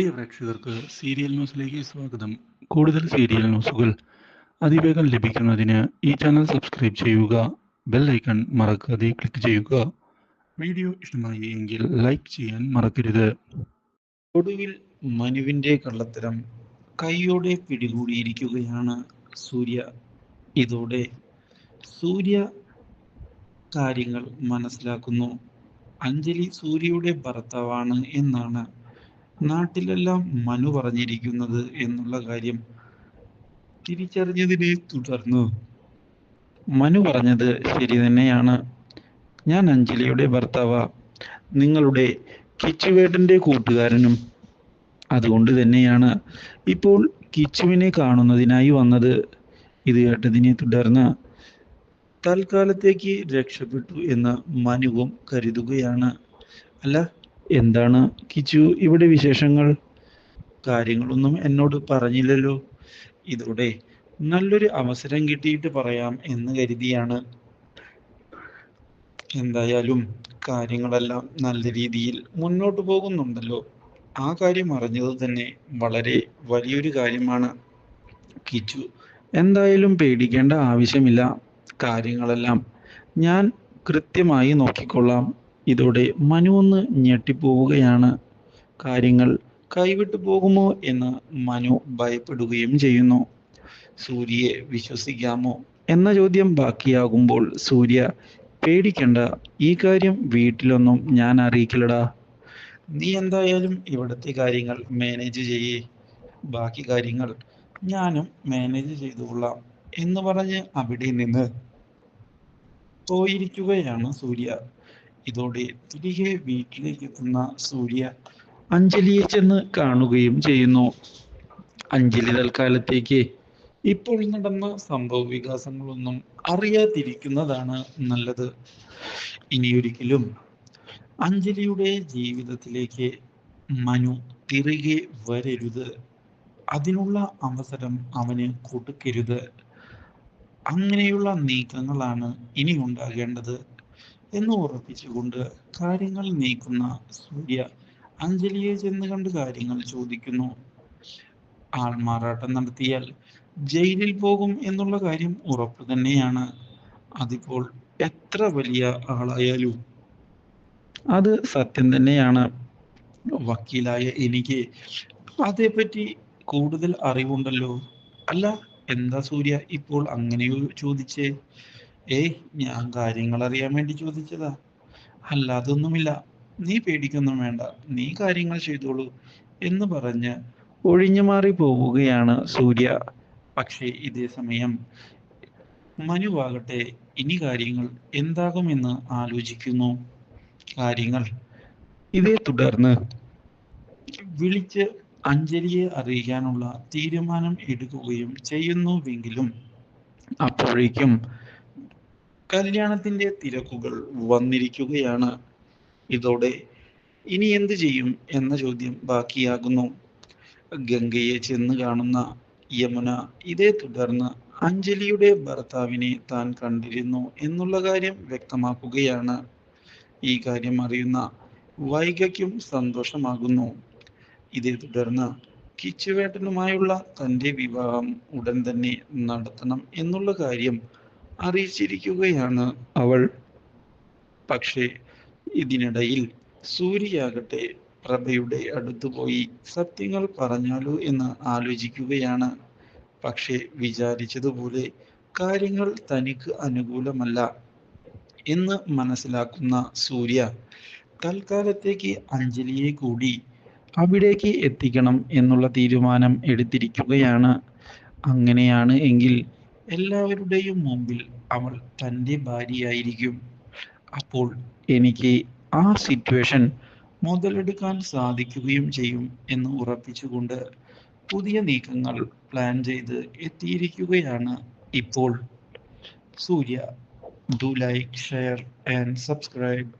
പ്രിയ പ്രേക്ഷകർക്ക് സീരിയൽ ന്യൂസിലേക്ക് സ്വാഗതം. കൂടുതൽ സീരിയൽ ന്യൂസുകൾ അതിവേഗം ലഭിക്കുന്നതിന് ഈ ചാനൽ സബ്സ്ക്രൈബ് ചെയ്യുക ബെൽ ഐക്കൺ മറക്കാതെ ക്ലിക്ക് ചെയ്യുക. വീഡിയോ ഇഷ്ടമായി എങ്കിൽ ലൈക്ക് ചെയ്യാൻ മറക്കരുത്. ഒടുവിൽ മനുവിന്റെ കള്ളത്തരം കൈയോടെ പിടികൂടിയിരിക്കുകയാണ് സൂര്യ. ഇതോടെ സൂര്യ കാര്യങ്ങൾ മനസ്സിലാക്കുന്നു. അഞ്ജലി സൂര്യയുടെ ഭർത്താവാണ് എന്നാണ് നാട്ടിലെല്ലാം മനു പറഞ്ഞിരിക്കുന്നത് എന്നുള്ള കാര്യം തിരിച്ചറിഞ്ഞതിനെ തുടർന്ന്. മനു പറഞ്ഞത് ശരി തന്നെയാണ്. ഞാൻ അഞ്ജലിയുടെ ഭർത്താവ. നിങ്ങളുടെ കിച്ചുവേട്ടന്റെ കൂട്ടുകാരനും അതുകൊണ്ട് തന്നെയാണ്. ഇപ്പോൾ കിച്ചുവിനെ കാണുന്നതിനായി വന്നത്. ഇത് കേട്ടതിനെ തുടർന്ന് തൽക്കാലത്തേക്ക് രക്ഷപ്പെട്ടു എന്ന് മനുവും കരുതുകയാണ്. അല്ല എന്താണ് കിച്ചു ഇവിടെ വിശേഷങ്ങൾ? കാര്യങ്ങളൊന്നും എന്നോട് പറഞ്ഞില്ലല്ലോ. ഇതോടെ നല്ലൊരു അവസരം കിട്ടിയിട്ട് പറയാം എന്ന് കരുതിയാണ്. എന്തായാലും കാര്യങ്ങളെല്ലാം നല്ല രീതിയിൽ മുന്നോട്ട് പോകുന്നുണ്ടല്ലോ. ആ കാര്യം അറിഞ്ഞത് തന്നെ വളരെ വലിയൊരു കാര്യമാണ്. കിച്ചു എന്തായാലും പേടിക്കേണ്ട ആവശ്യമില്ല. കാര്യങ്ങളെല്ലാം ഞാൻ കൃത്യമായി നോക്കിക്കൊള്ളാം. ഇതോടെ മനു ഒന്ന് ഞെട്ടിപ്പോവുകയാണ്. കാര്യങ്ങൾ കൈവിട്ടു പോകുമോ എന്ന് മനു ഭയപ്പെടുകയും ചെയ്യുന്നു. സൂര്യയെ വിശ്വസിക്കാമോ എന്ന ചോദ്യം ബാക്കിയാകുമ്പോൾ സൂര്യ പേടിക്കണ്ട ഈ കാര്യം വീട്ടിലൊന്നും ഞാൻ അറിയിക്കില്ലടാ. നീ എന്തായാലും ഇവിടുത്തെ കാര്യങ്ങൾ മാനേജ് ചെയ്യേ. ബാക്കി കാര്യങ്ങൾ ഞാനും മാനേജ് ചെയ്തുകൊള്ളാം എന്ന് പറഞ്ഞ് അവിടെ നിന്ന് പോയിരിക്കുകയാണ് സൂര്യ. ഇതോടെ തിരികെ വീട്ടിലേക്ക് എത്തുന്ന സൂര്യ അഞ്ജലിയെ ചെന്ന് കാണുകയും ചെയ്യുന്നു. അഞ്ജലി തൽക്കാലത്തേക്ക് ഇപ്പോൾ നടന്ന സംഭവ വികാസങ്ങളൊന്നും അറിയാതിരിക്കുന്നതാണ് നല്ലത്. ഇനിയൊരിക്കലും അഞ്ജലിയുടെ ജീവിതത്തിലേക്ക് മനു തിരികെ വരരുത്. അതിനുള്ള അവസരം അവന് കൊടുക്കരുത്. അങ്ങനെയുള്ള നീക്കങ്ങളാണ് ഇനി ഉണ്ടാകേണ്ടത്. എന്ന് ഉറപ്പിച്ചുകൊണ്ട് കാര്യങ്ങൾ നീക്കുന്ന സൂര്യ അഞ്ജലിയെ ചെന്ന് കണ്ട് കാര്യങ്ങൾ ചോദിക്കുന്നു. ആൾമാറാട്ടം നടത്തിയാൽ ജയിലിൽ പോകും എന്നുള്ള കാര്യം ഉറപ്പ് തന്നെയാണ്. അതിപ്പോൾ എത്ര വലിയ ആളായാലും അത് സത്യം തന്നെയാണ്. വക്കീലായ എനിക്ക് അതേപ്പറ്റി കൂടുതൽ അറിവുണ്ടല്ലോ. അല്ല എന്താ സൂര്യ ഇപ്പോൾ അങ്ങനെയോ ചോദിച്ചേ? ഏയ് ഞാൻ കാര്യങ്ങൾ അറിയാൻ വേണ്ടി ചോദിച്ചതാ. അല്ലാതൊന്നുമില്ല നീ പേടിക്കൊന്നും വേണ്ട. നീ കാര്യങ്ങൾ ചെയ്തോളൂ എന്ന് പറഞ്ഞ് ഒഴിഞ്ഞു മാറി പോവുകയാണ് സൂര്യ. പക്ഷേ ഇതേ സമയം മനുവാകട്ടെ ഇനി കാര്യങ്ങൾ എന്താകുമെന്ന് ആലോചിക്കുന്നു. കാര്യങ്ങൾ. ഇതേ തുടർന്ന് വിളിച്ച് അഞ്ജലിയെ അറിയിക്കാനുള്ള തീരുമാനം എടുക്കുകയും ചെയ്യുന്നുവെങ്കിലും അപ്പോഴേക്കും കല്യാണത്തിന്റെ തിരക്കുകൾ വന്നിരിക്കുകയാണ്. ഇതോടെ ഇനി എന്ത് ചെയ്യും എന്ന ചോദ്യം ബാക്കിയാകുന്നു. ഗംഗയെ ചെന്ന് കാണുന്ന യമുന ഇതേ തുടർന്ന് അഞ്ജലിയുടെ ഭർത്താവിനെ താൻ കണ്ടിരുന്നു എന്നുള്ള കാര്യം വ്യക്തമാക്കുകയാണ്. ഈ കാര്യം അറിയുന്ന വൈകയ്ക്കും സന്തോഷമാകുന്നു. ഇതേ തുടർന്ന് കിച്ചുവേട്ടനുമായുള്ള തന്റെ വിവാഹം ഉടൻ തന്നെ നടത്തണം എന്നുള്ള കാര്യം അറിയിച്ചിരിക്കുകയാണ് അവൾ. പക്ഷേ ഇതിനിടയിൽ സൂര്യയാകട്ടെ പ്രഭയുടെ അടുത്ത് പോയി സത്യങ്ങൾ പറഞ്ഞാലോ എന്ന് ആലോചിക്കുകയാണ്. പക്ഷേ വിചാരിച്ചതുപോലെ കാര്യങ്ങൾ തനിക്ക് അനുകൂലമല്ല എന്ന് മനസ്സിലാക്കുന്ന സൂര്യ തൽക്കാലത്തേക്ക് അഞ്ജലിയെ കൂടി അവിടേക്ക് എത്തിക്കണം എന്നുള്ള തീരുമാനം എടുത്തിരിക്കുകയാണ്. അങ്ങനെയാണ് എങ്കിൽ എല്ലാവരുടെയും മുമ്പിൽ അവൾ തന്റെ ഭാര്യയായിരിക്കും. അപ്പോൾ എനിക്ക് ആ സിറ്റുവേഷൻ മുതലെടുക്കാൻ സാധിക്കുകയും ചെയ്യും എന്ന് ഉറപ്പിച്ചുകൊണ്ട് പുതിയ നീക്കങ്ങൾ പ്ലാൻ ചെയ്ത് എത്തിയിരിക്കുകയാണ് ഇപ്പോൾ. Surya do like share and subscribe